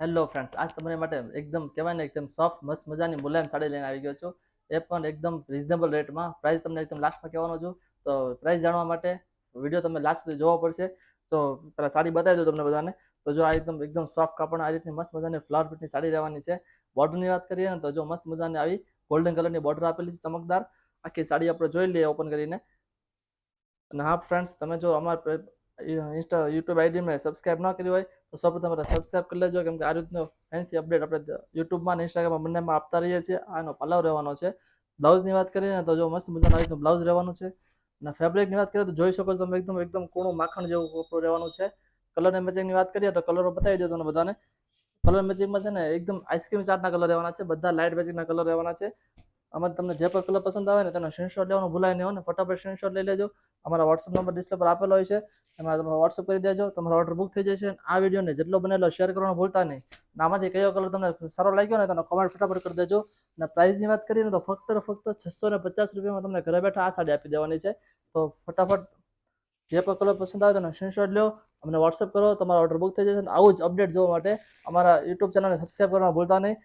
Hello friends આજ તમારી માટે એકદમ કહેવાય ને એકદમ સોફ્ટ મસ્ત મજાની મુલાયમ સાડી લઈને આવી ગયો છું. એ પણ એકદમ રિઝનેબલ રેટમાં પ્રાઇસ તમને એકદમ લાસ્ટમાં કહેવાનો છું. તો પ્રાઇસ જાણવા માટે વીડિયો તમે લાસ્ટ સુધી જોવો પડશે. તો પહેલાં સાડી બતાવી દઉં તમને બધાને. તો જો આ એકદમ એકદમ સોફ્ટ કાપડ આ રીતની મસ્ત મજાની ફ્લાવર પ્રિન્ટની સાડી રહેવાની છે. બોર્ડરની વાત કરીએ ને તો જો મસ્ત મજાની આવી ગોલ્ડન કલરની બોર્ડર આપેલી છે ચમકદાર. આખી સાડી આપણે જોઈ લઈએ ઓપન કરીને. અને હા ફ્રેન્ડ્સ તમે જો અમારા ઇન્સ્ટા યુટ્યુબ આઈડી મેં સબસ્ક્રાઇબ ન કરી હોય, તો સૌપ્રથમ તમારે સબસ્ક્રાઇબ કરી લેજો. કેમ કે આ રીતનો ફેન્સી અપડેટ આપણે યુટ્યુબમાં અને ઇન્સ્ટાગ્રામમાં બંનેમાં આપતા રહીએ છીએ. આનો પલાવ રહેવાનો છે. બ્લાઉઝની વાત કરીએ ને, તો જો મસ્ત મજાનું આ રીતનું બ્લાઉઝ રહેવાનું છે. અને ફેબ્રિકની વાત કરીએ તો જોઈ શકો છો તમે એકદમ એકદમ કૂણું માખણ જેવું કપડું રહેવાનું છે. કલરની મેચિંગની વાત કરીએ તો કલરો બતાવી દો તમને બધાને. કલર મેચિંગમાં છે ને, એકદમ આઈસ્ક્રીમ ચાટના કલર રહેવાના છે. બધા લાઇટ મેચિંગના કલર રહેવાના છે. આમાં તમને જે પણ કલર પસંદ આવે ને તેનો સ્ક્રીનશોટ લેવાનું ભૂલાય નહીં ને. ફટાફટ સ્ક્રીનશોટ લઈ લેજો. અમારા વોટ્સઅપ નંબર ડિસ્પ્લે પર આપેલો હોય છે. એમાં તમે વોટ્સઅપ કરી દેજો. તમારો ઓર્ડર બુક થઈ જશે. આ વિડીયોને જેટલો બનેલો શેર કરવાનો ભૂલતા નહીં. આમાંથી કયો કલર તમને સારો લાગ્યો ને તેનો કમેન્ટ ફટાફટ કરી દેજો. અને પ્રાઇસની વાત કરીએ તો ફક્ત ફક્ત છસો ને પચાસ રૂપિયામાં તમને ઘરે બેઠા આ સાડી આપી દેવાની છે. તો ફટાફટ જે પણ કલર પસંદ આવે તેનો સ્ક્રીનશોટ લો અમને વોટ્સઅપ કરો. તમારો ઓર્ડર બુક થઈ જશે અને આવું જ અપડેટ જોવા માટે અમારા યુટ્યુબ ચેનલને સબસ્ક્રાઈબ કરવા ભૂલતા નહીં.